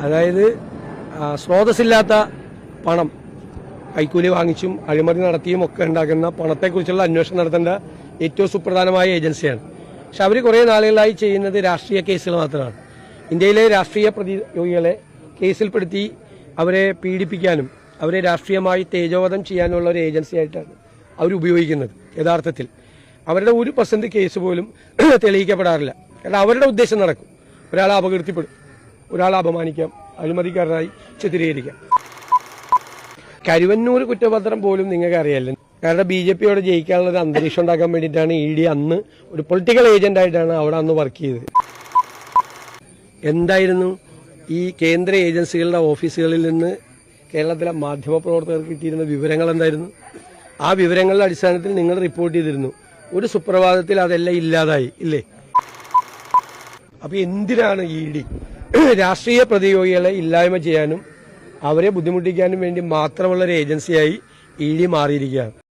അതായത് സ്രോതസ്സില്ലാത്ത പണം കൈക്കൂലി വാങ്ങിച്ചും അഴിമതി നടത്തിയും ഒക്കെ ഉണ്ടാക്കുന്ന പണത്തെക്കുറിച്ചുള്ള അന്വേഷണം നടത്തേണ്ട ഏറ്റവും സുപ്രധാനമായ ഏജൻസിയാണ്. പക്ഷെ അവർ കുറേ നാളുകളായി ചെയ്യുന്നത് രാഷ്ട്രീയ കേസുകൾ മാത്രമാണ്. ഇന്ത്യയിലെ രാഷ്ട്രീയ പ്രതിയോഗികളെ കേസിൽപ്പെടുത്തി അവരെ പീഡിപ്പിക്കാനും അവരെ രാഷ്ട്രീയമായി തേജോവധം ചെയ്യാനുള്ള ഒരു ഏജൻസിയായിട്ടാണ് അവരുപയോഗിക്കുന്നത് യഥാർത്ഥത്തിൽ. അവരുടെ ഒരു പെർസെന്റ് കേസ് പോലും തെളിയിക്കപ്പെടാറില്ല. കാരണം അവരുടെ ഉദ്ദേശം നടക്കും. ഒരാളെ അപകീർത്തിപ്പെടും. ഒരാളെ അപമാനിക്കാം അഴിമതിക്കാരനായി ചിത്രീകരിക്കാം കരുവന്നൂർ കുറ്റപത്രം പോലും നിങ്ങൾക്ക് അറിയാമല്ലോ കാരണം ബി ജെ പിയോട് ജയിക്കാനുള്ള ഒരു അന്തരീക്ഷം ഉണ്ടാക്കാൻ വേണ്ടിയിട്ടാണ് ഇ ഡി അന്ന് ഒരു പൊളിറ്റിക്കൽ ഏജന്റ് ആയിട്ടാണ് അവിടെ അന്ന് വർക്ക് ചെയ്തത്. എന്തായിരുന്നു ഈ കേന്ദ്ര ഏജൻസികളുടെ ഓഫീസുകളിൽ നിന്ന് കേരളത്തിലെ മാധ്യമപ്രവർത്തകർക്ക് കിട്ടിയിരുന്ന വിവരങ്ങൾ എന്തായിരുന്നു? ആ വിവരങ്ങളുടെ അടിസ്ഥാനത്തിൽ നിങ്ങൾ റിപ്പോർട്ട് ചെയ്തിരുന്നു. ഒരു സുപ്രഭാതത്തിൽ അതെല്ലാം ഇല്ലാതായി ഇല്ലേ? അപ്പൊ എന്തിനാണ് ഇ ഡി രാഷ്ട്രീയ പ്രതിയോഗികളെ ഇല്ലായ്മ ചെയ്യാനും അവരെ ബുദ്ധിമുട്ടിക്കാനും വേണ്ടി മാത്രമുള്ള ഒരു ഏജൻസിയായി ഇ ഡി മാറിയിരിക്കുകയാണ്.